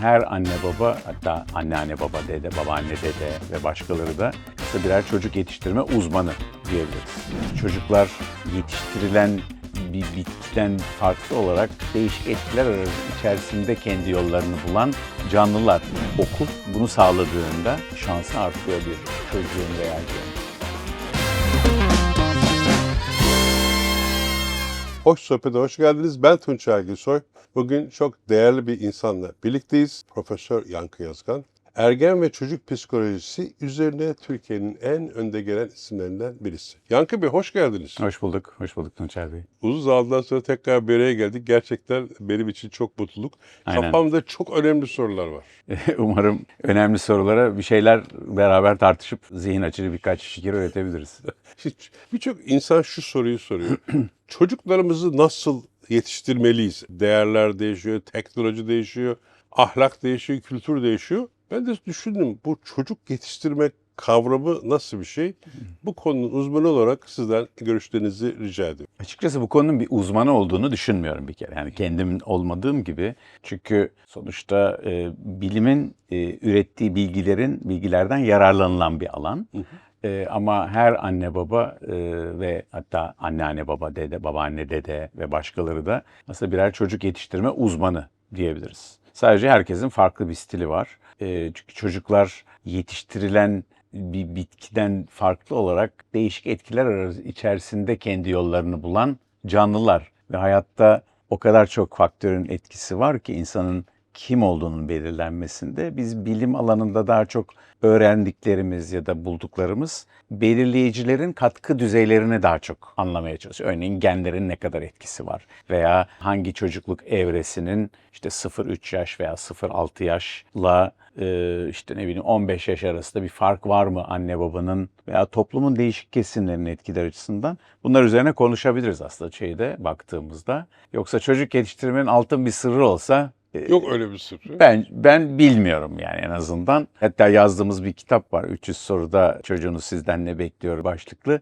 Her anne baba hatta anneanne baba, dede, babaanne dede ve başkaları da aslında birer çocuk yetiştirme uzmanı diyebiliriz. Çocuklar yetiştirilen bir bitkiden farklı olarak değişik etkiler içerisinde kendi yollarını bulan canlılar. Okul bunu sağladığında şansı artıyor bir çocuğun veya gençin. Hoş sohbete hoş geldiniz. Ben Tunç Ergilsoy. Bugün çok değerli bir insanla birlikteyiz. Profesör Yankı Yazgan. Ergen ve çocuk psikolojisi üzerine Türkiye'nin en önde gelen isimlerinden birisi. Yankı Bey hoş geldiniz. Hoş bulduk, hoş bulduk Tunçer Bey. Uzun zamandan sonra tekrar bir araya geldik. Gerçekten benim için çok mutluluk. Aynen. Kafamda çok önemli sorular var. Umarım önemli sorulara bir şeyler beraber tartışıp zihin açıcı birkaç fikir üretebiliriz. Şimdi Birçok insan şu soruyu soruyor. Çocuklarımızı nasıl yetiştirmeliyiz? Değerler değişiyor, teknoloji değişiyor, ahlak değişiyor, kültür değişiyor. Ben de düşündüm bu çocuk yetiştirmek kavramı nasıl bir şey? Bu konunun uzmanı olarak sizden görüşlerinizi rica ediyorum. Açıkçası bu konunun bir uzmanı olduğunu düşünmüyorum bir kere. Yani kendim olmadığım gibi. Çünkü sonuçta e, bilimin e, ürettiği bilgilerin bilgilerden yararlanılan bir alan. E, ama her anne baba e, ve hatta anneanne baba, dede, babaanne dede ve başkaları da aslında birer çocuk yetiştirme uzmanı diyebiliriz. Sadece herkesin farklı bir stili var. E, çünkü çocuklar yetiştirilen bir bitkiden farklı olarak değişik etkiler içerisinde kendi yollarını bulan canlılar. Ve hayatta o kadar çok faktörün etkisi var ki insanın kim olduğunun belirlenmesinde biz bilim alanında daha çok öğrendiklerimiz ya da bulduklarımız belirleyicilerin katkı düzeylerini daha çok anlamaya çalışıyor. Örneğin genlerin ne kadar etkisi var veya hangi çocukluk evresinin işte 0-3 yaş veya 0-6 yaşla e, işte ne bileyim 15 yaş arasında bir fark var mı anne babanın veya toplumun değişik kesimlerinin etkiler açısından bunlar üzerine konuşabiliriz aslında şeyde baktığımızda. Yoksa çocuk yetiştirmenin altın bir sırrı olsa Yok öyle bir sırrı. ben ben bilmiyorum yani en azından. Hatta yazdığımız bir kitap var. 300 soruda çocuğunuz sizden ne bekliyor başlıklı.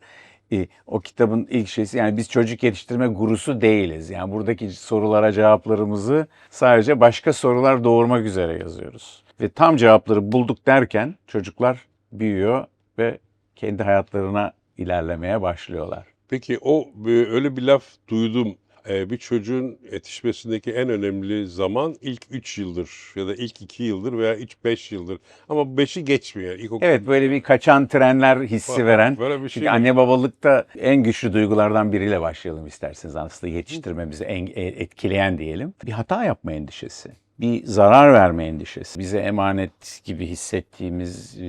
E, o kitabın ilk şeysi yani biz çocuk yetiştirme gurusu değiliz. Yani buradaki sorulara cevaplarımızı sadece başka sorular doğurmak üzere yazıyoruz. Ve tam cevapları bulduk derken çocuklar büyüyor ve kendi hayatlarına ilerlemeye başlıyorlar. Peki o öyle bir laf duydum. E, Bir çocuğun yetişmesindeki en önemli zaman ilk 3 yıldır ya da ilk 2 yıldır veya ilk 5 yıldır. Ama 5'i geçmiyor. İlkokul Evet böyle bir kaçan trenler hissi Var, veren. böyle bir şey Çünkü anne babalıkta en güçlü duygulardan biriyle başlayalım isterseniz aslında yetiştirmemizi en- e- etkileyen diyelim. Bir hata yapma endişesi. Bir zarar verme endişesi. Bize emanet gibi hissettiğimiz, e,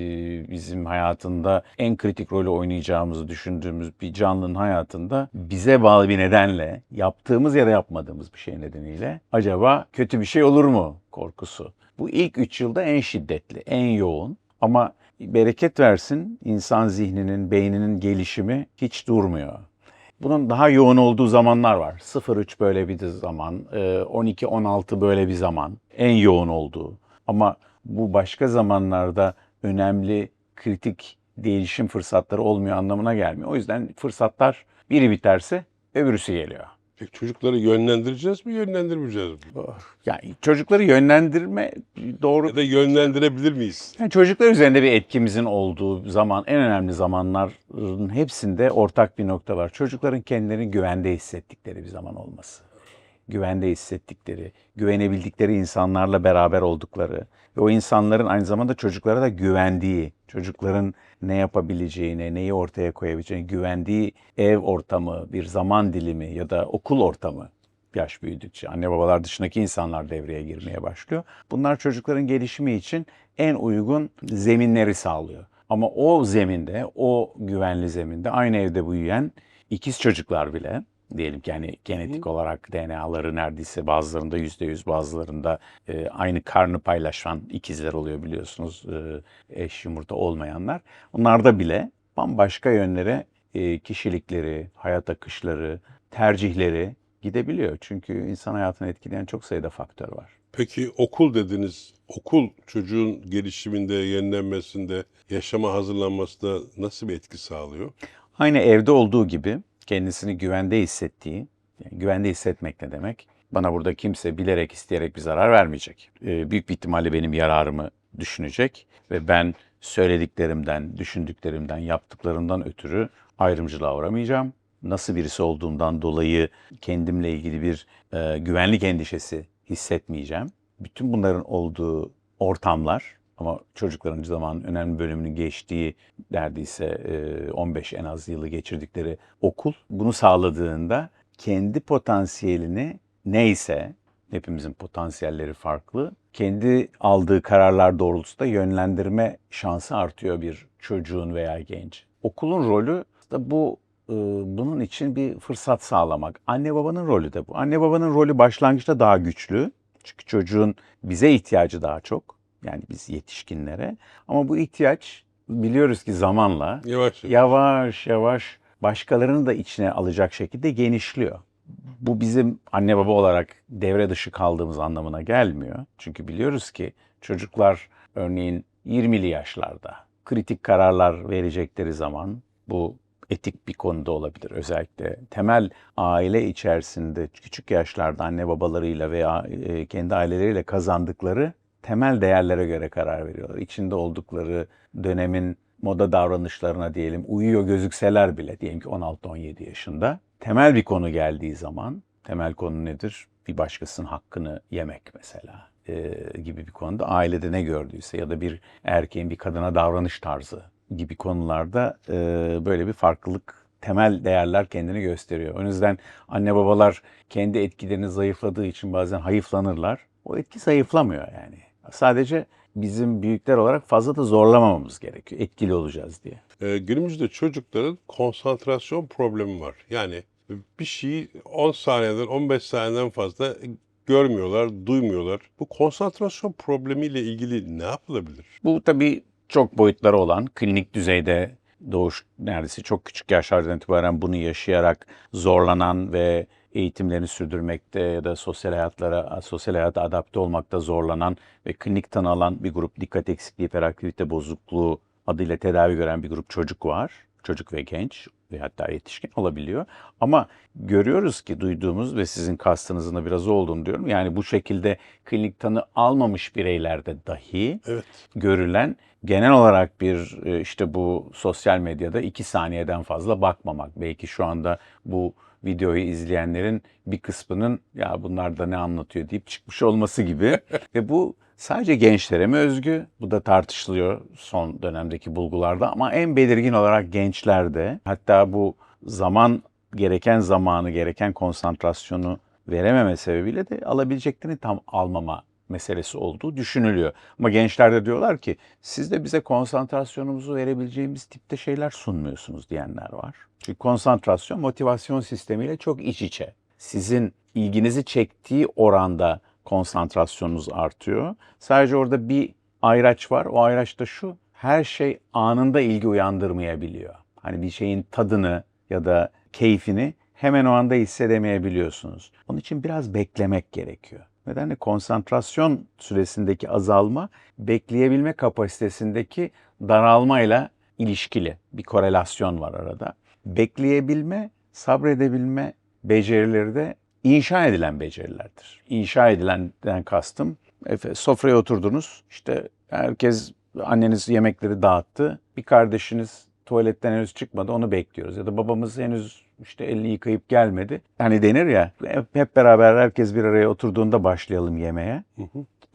bizim hayatında en kritik rolü oynayacağımızı düşündüğümüz bir canlının hayatında bize bağlı bir nedenle, yaptığımız ya da yapmadığımız bir şey nedeniyle acaba kötü bir şey olur mu korkusu. Bu ilk üç yılda en şiddetli, en yoğun. Ama bereket versin insan zihninin, beyninin gelişimi hiç durmuyor. Bunun daha yoğun olduğu zamanlar var. 0-3 böyle bir zaman, e, 12-16 böyle bir zaman. En yoğun olduğu. Ama bu başka zamanlarda önemli, kritik değişim fırsatları olmuyor anlamına gelmiyor. O yüzden fırsatlar biri biterse öbürüsü geliyor. Peki çocukları yönlendireceğiz mi, yönlendirmeyeceğiz mi? Yani çocukları yönlendirme doğru Ya da yönlendirebilir miyiz? Yani çocuklar üzerinde bir etkimizin olduğu zaman, en önemli zamanların hepsinde ortak bir nokta var. Çocukların kendilerini güvende hissettikleri bir zaman olması. Güvende hissettikleri, güvenebildikleri insanlarla beraber oldukları ve o insanların aynı zamanda çocuklara da güvendiği, çocukların ne yapabileceğine, neyi ortaya koyabileceğine güvendiği ev ortamı, bir zaman dilimi ya da okul ortamı yaş büyüdükçe anne babalar dışındaki insanlar devreye girmeye başlıyor. Bunlar çocukların gelişimi için en uygun zeminleri sağlıyor. Ama o zeminde, o güvenli zeminde aynı evde büyüyen ikiz çocuklar bile diyelim ki yani genetik olarak DNA'ları neredeyse bazılarında yüzde yüz bazılarında e, aynı karnı paylaşan ikizler oluyor biliyorsunuz e, eş yumurta olmayanlar. Onlarda bile bambaşka yönlere e, kişilikleri, hayat akışları, tercihleri gidebiliyor. Çünkü insan hayatını etkileyen çok sayıda faktör var. Peki okul dediniz. Okul çocuğun gelişiminde, yenilenmesinde, yaşama hazırlanmasında nasıl bir etki sağlıyor? Aynı evde olduğu gibi kendisini güvende hissettiği, yani güvende hissetmek ne demek? Bana burada kimse bilerek isteyerek bir zarar vermeyecek. Ee, büyük bir ihtimalle benim yararımı düşünecek ve ben söylediklerimden, düşündüklerimden, yaptıklarımdan ötürü ayrımcılığa uğramayacağım. Nasıl birisi olduğumdan dolayı kendimle ilgili bir e, güvenlik endişesi hissetmeyeceğim. Bütün bunların olduğu ortamlar ama çocukların zaman önemli bölümünün geçtiği neredeyse e, 15 en az yılı geçirdikleri okul bunu sağladığında kendi potansiyelini neyse hepimizin potansiyelleri farklı. Kendi aldığı kararlar doğrultusunda yönlendirme şansı artıyor bir çocuğun veya genç. Okulun rolü da bu e, bunun için bir fırsat sağlamak. Anne babanın rolü de bu. Anne babanın rolü başlangıçta daha güçlü. Çünkü çocuğun bize ihtiyacı daha çok. Yani biz yetişkinlere. Ama bu ihtiyaç biliyoruz ki zamanla Yavaş yavaş. yavaş yavaş başkalarını da içine alacak şekilde genişliyor. Bu bizim anne baba olarak devre dışı kaldığımız anlamına gelmiyor. Çünkü biliyoruz ki çocuklar örneğin 20'li yaşlarda kritik kararlar verecekleri zaman bu etik bir konuda olabilir. Özellikle temel aile içerisinde küçük yaşlarda anne babalarıyla veya e, kendi aileleriyle kazandıkları temel değerlere göre karar veriyorlar. İçinde oldukları dönemin moda davranışlarına diyelim uyuyor gözükseler bile diyelim ki 16-17 yaşında temel bir konu geldiği zaman temel konu nedir? Bir başkasının hakkını yemek mesela e, gibi bir konuda ailede ne gördüyse ya da bir erkeğin bir kadına davranış tarzı gibi konularda e, böyle bir farklılık temel değerler kendini gösteriyor. O yüzden anne babalar kendi etkilerini zayıfladığı için bazen hayıflanırlar. O etki zayıflamıyor yani. Sadece bizim büyükler olarak fazla da zorlamamamız gerekiyor. Etkili olacağız diye. Ee, günümüzde çocukların konsantrasyon problemi var. Yani bir şeyi 10 saniyeden 15 saniyeden fazla görmüyorlar, duymuyorlar. Bu konsantrasyon problemiyle ilgili ne yapılabilir? Bu tabii çok boyutları olan klinik düzeyde doğuş neredeyse çok küçük yaşlardan itibaren bunu yaşayarak zorlanan ve eğitimlerini sürdürmekte ya da sosyal hayatlara, sosyal hayata adapte olmakta zorlanan ve klinik tanı alan bir grup dikkat eksikliği, hiperaktivite bozukluğu adıyla tedavi gören bir grup çocuk var. Çocuk ve genç ve hatta yetişkin olabiliyor. Ama görüyoruz ki duyduğumuz ve sizin kastınızın da biraz olduğunu diyorum. Yani bu şekilde klinik tanı almamış bireylerde dahi Evet. görülen genel olarak bir e, işte bu sosyal medyada iki saniyeden fazla bakmamak. Belki şu anda bu videoyu izleyenlerin bir kısmının ya bunlar da ne anlatıyor deyip çıkmış olması gibi. Ve bu sadece gençlere mi özgü? Bu da tartışılıyor son dönemdeki bulgularda ama en belirgin olarak gençlerde hatta bu zaman gereken zamanı, gereken konsantrasyonu verememe sebebiyle de alabileceklerini tam almama meselesi olduğu düşünülüyor. Ama gençler de diyorlar ki siz de bize konsantrasyonumuzu verebileceğimiz tipte şeyler sunmuyorsunuz diyenler var. Çünkü konsantrasyon motivasyon sistemiyle çok iç içe. Sizin ilginizi çektiği oranda konsantrasyonunuz artıyor. Sadece orada bir ayraç var. O ayraç da şu. Her şey anında ilgi uyandırmayabiliyor. Hani bir şeyin tadını ya da keyfini hemen o anda hissedemeyebiliyorsunuz. Onun için biraz beklemek gerekiyor. Nedenle konsantrasyon süresindeki azalma bekleyebilme kapasitesindeki daralmayla ilişkili bir korelasyon var arada. Bekleyebilme, sabredebilme becerileri de inşa edilen becerilerdir. İnşa edilenden kastım sofraya oturdunuz işte herkes anneniz yemekleri dağıttı. Bir kardeşiniz tuvaletten henüz çıkmadı onu bekliyoruz. Ya da babamız henüz işte elini yıkayıp gelmedi. Yani denir ya hep, hep beraber herkes bir araya oturduğunda başlayalım yemeğe.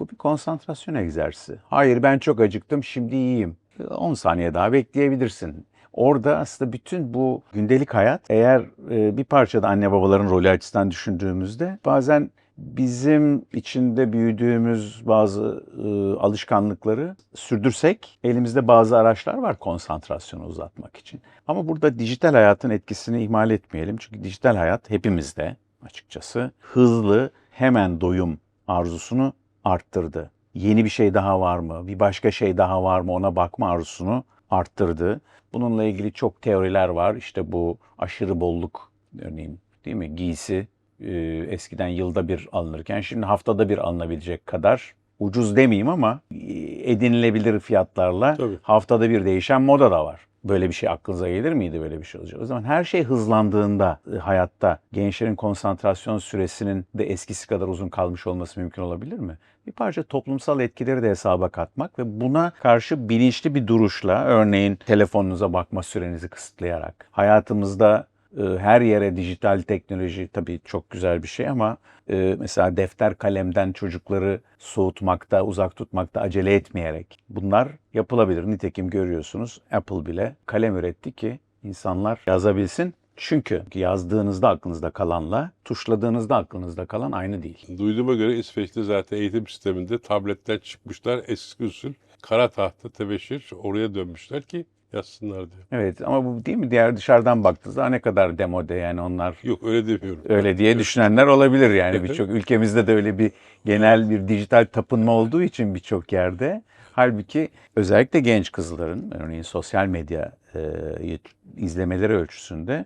Bu bir konsantrasyon egzersizi. Hayır ben çok acıktım şimdi yiyeyim. 10 saniye daha bekleyebilirsin. Orada aslında bütün bu gündelik hayat eğer e, bir parçada anne babaların rolü açısından düşündüğümüzde bazen bizim içinde büyüdüğümüz bazı e, alışkanlıkları sürdürsek elimizde bazı araçlar var konsantrasyonu uzatmak için. Ama burada dijital hayatın etkisini ihmal etmeyelim. Çünkü dijital hayat hepimizde açıkçası hızlı hemen doyum arzusunu arttırdı. Yeni bir şey daha var mı? Bir başka şey daha var mı? Ona bakma arzusunu arttırdı. Bununla ilgili çok teoriler var. İşte bu aşırı bolluk örneğin değil mi? Giysi e, eskiden yılda bir alınırken şimdi haftada bir alınabilecek kadar ucuz demeyeyim ama e, edinilebilir fiyatlarla Tabii. haftada bir değişen moda da var. böyle bir şey aklınıza gelir miydi böyle bir şey olacak? O zaman her şey hızlandığında e, hayatta gençlerin konsantrasyon süresinin de eskisi kadar uzun kalmış olması mümkün olabilir mi? Bir parça toplumsal etkileri de hesaba katmak ve buna karşı bilinçli bir duruşla örneğin telefonunuza bakma sürenizi kısıtlayarak hayatımızda her yere dijital teknoloji tabii çok güzel bir şey ama e, mesela defter kalemden çocukları soğutmakta, uzak tutmakta acele etmeyerek bunlar yapılabilir. Nitekim görüyorsunuz Apple bile kalem üretti ki insanlar yazabilsin. Çünkü yazdığınızda aklınızda kalanla tuşladığınızda aklınızda kalan aynı değil. Duyduğuma göre İsveç'te zaten eğitim sisteminde tabletten çıkmışlar eski usul kara tahta tebeşir oraya dönmüşler ki yazsınlar diyor. Evet ama bu değil mi diğer dışarıdan baktığınızda ne kadar demode yani onlar Yok öyle demiyorum. öyle diye düşünenler olabilir yani birçok ülkemizde de öyle bir genel bir dijital tapınma olduğu için birçok yerde. Halbuki özellikle genç kızların örneğin sosyal medya e, izlemeleri ölçüsünde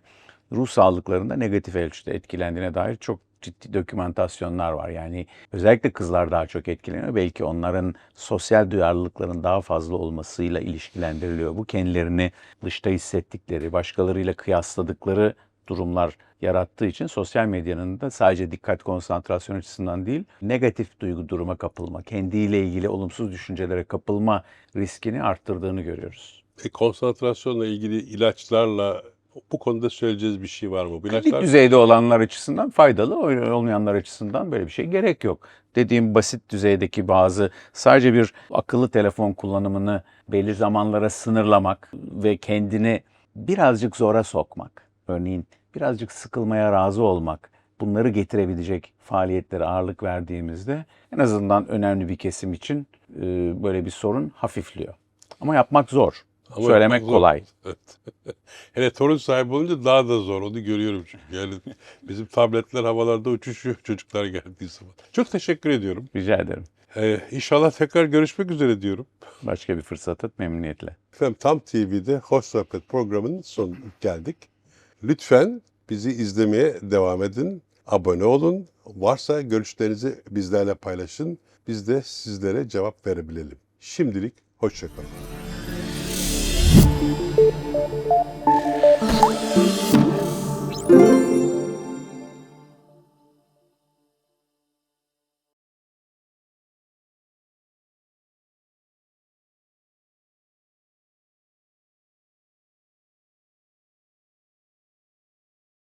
ruh sağlıklarında negatif ölçüde etkilendiğine dair çok ciddi dokümantasyonlar var. Yani özellikle kızlar daha çok etkileniyor. Belki onların sosyal duyarlılıkların daha fazla olmasıyla ilişkilendiriliyor. Bu kendilerini dışta hissettikleri, başkalarıyla kıyasladıkları durumlar yarattığı için sosyal medyanın da sadece dikkat konsantrasyon açısından değil, negatif duygu duruma kapılma, kendiyle ilgili olumsuz düşüncelere kapılma riskini arttırdığını görüyoruz. E, konsantrasyonla ilgili ilaçlarla bu konuda söyleyeceğiz bir şey var mı? Bu Klinik düzeyde olanlar açısından faydalı, olmayanlar açısından böyle bir şey gerek yok. Dediğim basit düzeydeki bazı sadece bir akıllı telefon kullanımını belli zamanlara sınırlamak ve kendini birazcık zora sokmak. Örneğin birazcık sıkılmaya razı olmak. Bunları getirebilecek faaliyetlere ağırlık verdiğimizde en azından önemli bir kesim için böyle bir sorun hafifliyor. Ama yapmak zor. Ama Söylemek zor. kolay. Evet. Hele torun sahibi olunca daha da zor. Onu görüyorum çünkü. Yani bizim tabletler havalarda uçuşuyor çocuklar geldiği zaman. Çok teşekkür ediyorum. Rica ederim. Ee, inşallah tekrar görüşmek üzere diyorum. Başka bir fırsatta memnuniyetle. Efendim Tam TV'de Hoş Sohbet programının sonuna geldik. Lütfen bizi izlemeye devam edin. Abone olun. Varsa görüşlerinizi bizlerle paylaşın. Biz de sizlere cevap verebilelim. Şimdilik hoşçakalın. Thank you.